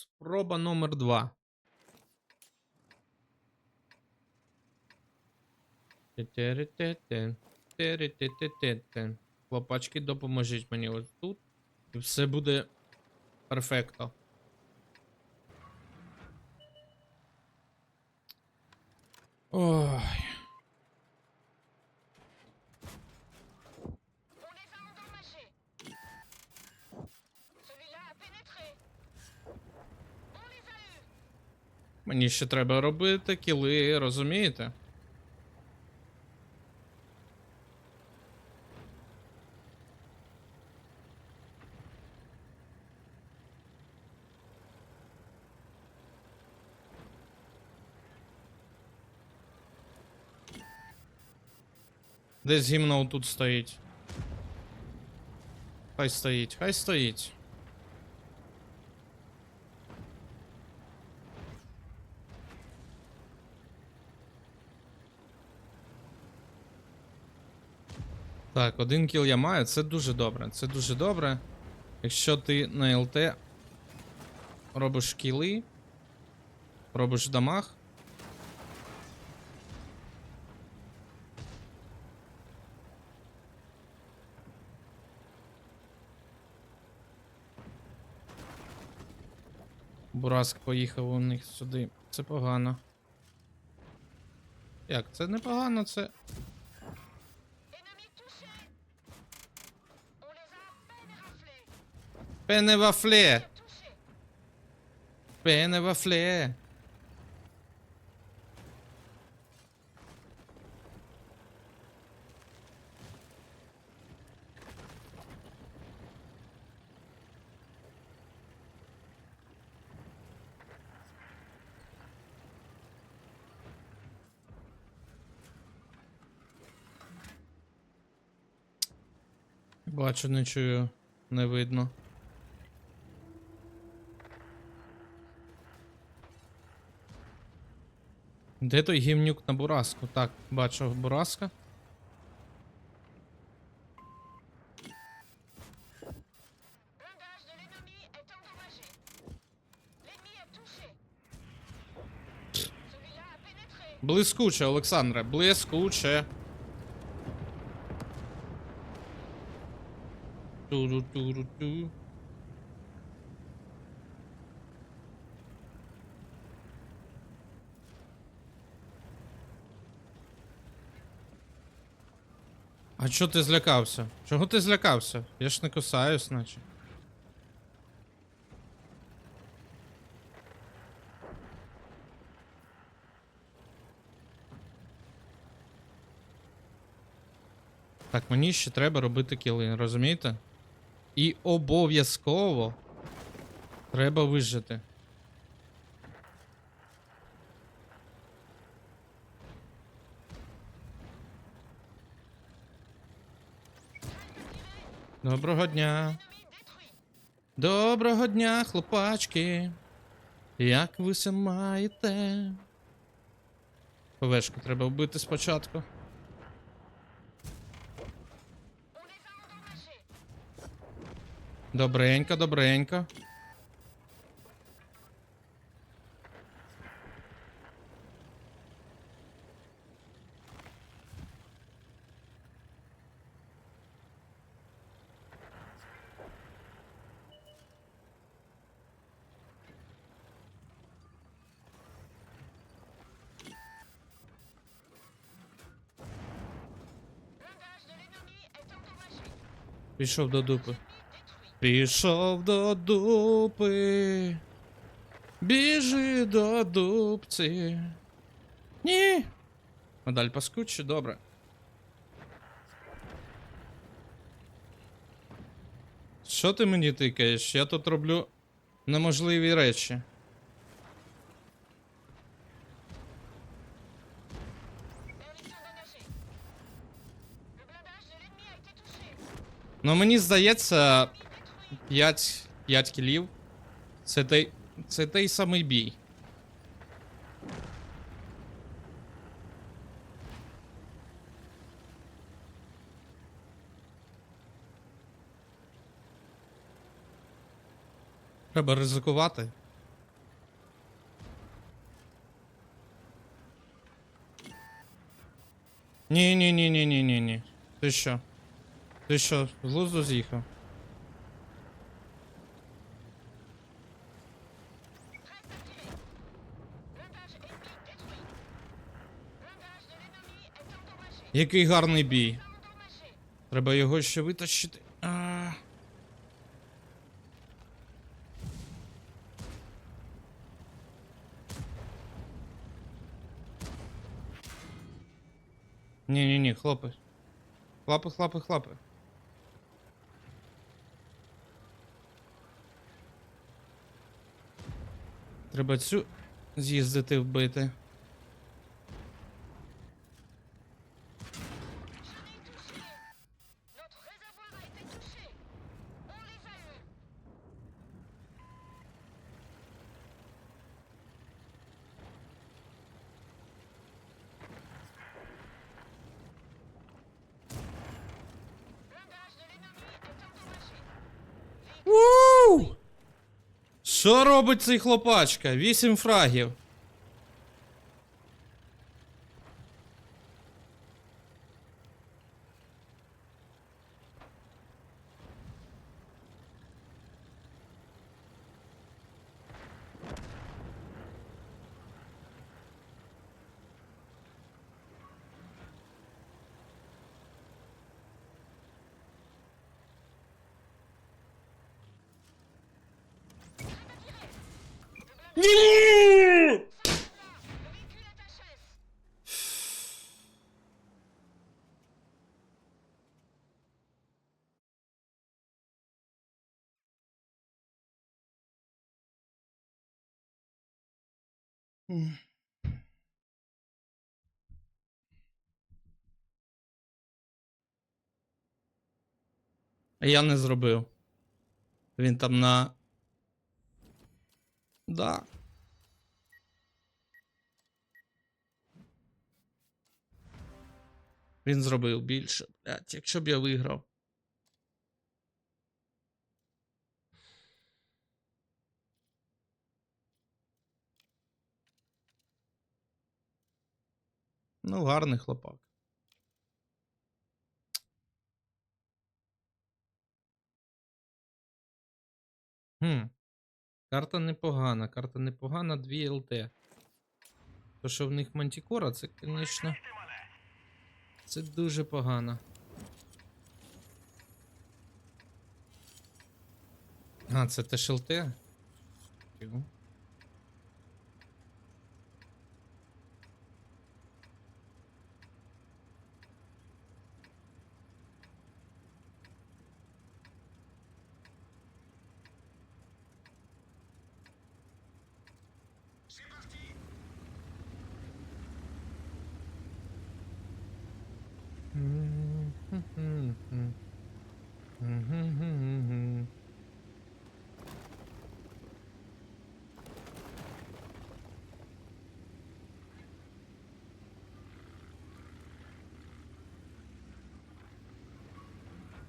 Спроба номер два. Хлопачки, допоможіть мені ось тут. І все буде перфекто. Ой. Мені ще треба робити кіли, розумієте? Десь гімно тут стоїть. Хай стоїть, хай стоїть. Так, один кіл я маю, це дуже добре. Це дуже добре. Якщо ти на ЛТ робиш кіли, робиш дамаг. Бураск поїхав у них сюди. Це погано. Як? Це непогано, це. Пеневафле! Touché. Пеневафле! Бачу, не чую, не видно. Де той гімнюк на бураску? Так, бачу бураска. Блискуче, Олександре, блискуче. Ту-ру-ту-ру-ту. А чого ти злякався? Чого ти злякався? Я ж не кусаюсь, наче. Так, мені ще треба робити кіли, розумієте? І обов'язково треба вижити. Доброго дня. Доброго дня, хлопачки. Як ви се маєте? Повешку треба вбити спочатку. Добренько, добренько. Пішов до дупи. Пішов до дупи. Біжи до дупці. Ні. Медаль паскуче, добре. Що ти мені тикаєш? Я тут роблю неможливі речі. Ну мені здається, 5 5 кілів. Це той, це той самий бій. Треба ризикувати. Ні-ні-ні-ні-ні-ні. Ти що? Ти що, з глузду з'їхав? Який гарний бій. Треба його ще витащити. А. Ні, ні, ні, хлопець. Хлопи, хлопи, хлопи. Треба цю з'їздити вбити. Що робить цей хлопачка? Вісім фрагів. Я не зробив. Він там на. Да. Він зробив більше. Блять, якщо б я виграв. Ну, гарний хлопак. Хм. Карта непогана, карта непогана, 2 ЛТ. То, що в них мантікора, це, звісно. Це дуже погано. А, це теж ЛТ?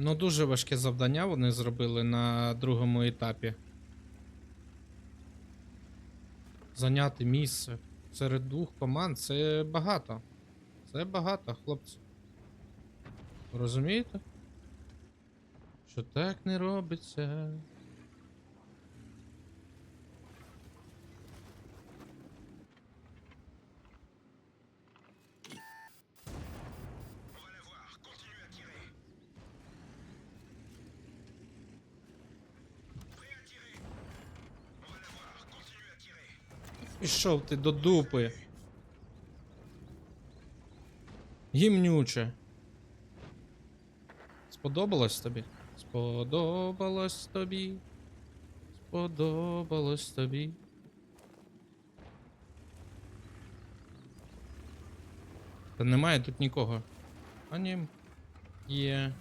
Ну, дуже важке завдання вони зробили на другому етапі. Зайняти місце серед двох команд це багато. Це багато, хлопці. Розумієте? Що так не робиться. Пішов ти до дупи. Гімнюче. Сподобалось тобі? Сподобалось тобі. Сподобалось тобі. Та немає тут нікого. А ні. Є.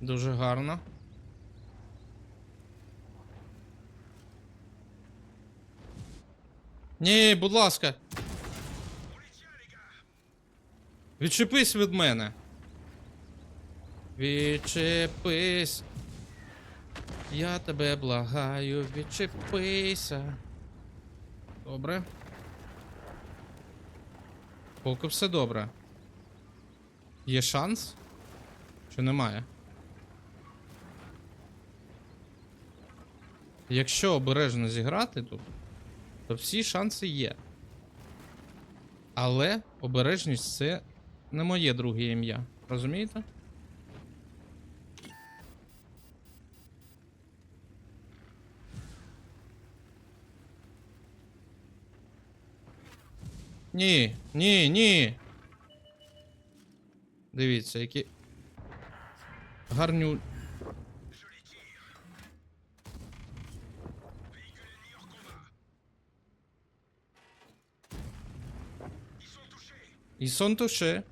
Дуже гарно. Ні, будь ласка. Відчепись від мене. Відчепись. Я тебе благаю, відчепися. Добре. Поки все добре. Є шанс? Чи немає? Якщо обережно зіграти тут, то всі шанси є. Але обережність це не моє друге ім'я. Розумієте? Ні, ні, ні. Дивіться, які. Гарню. Ils sont touchés.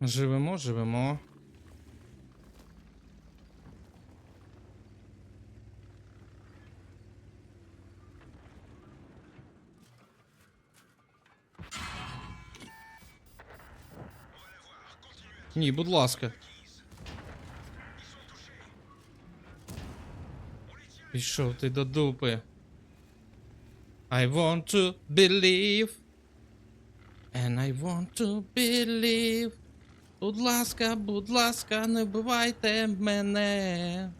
Живемо, живемо. Ні, будь ласка. Пішов ти до дупи. I want to believe. And I want to believe. Будь ласка, будь ласка, не вбивайте мене.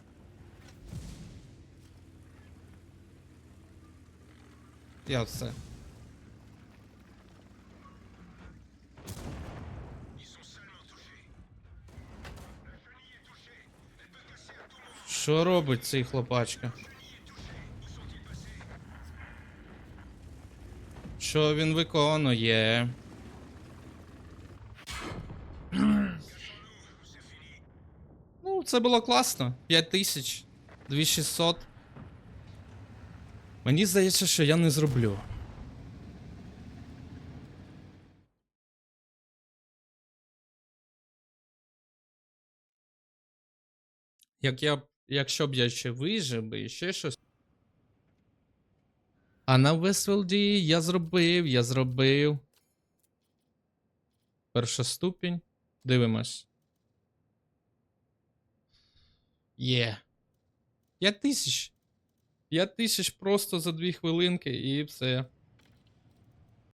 Я все. Що робить цей хлопачка? Що він виконує? Ну, це було класно. 5000, 2600. Мені здається, що я не зроблю. Як я, якщо б я ще вижив би ще щось. А на Весвелді я зробив, я зробив. Перша ступінь. Дивимось. Є. 5 тисяч. 5 тисяч просто за 2 хвилинки і все.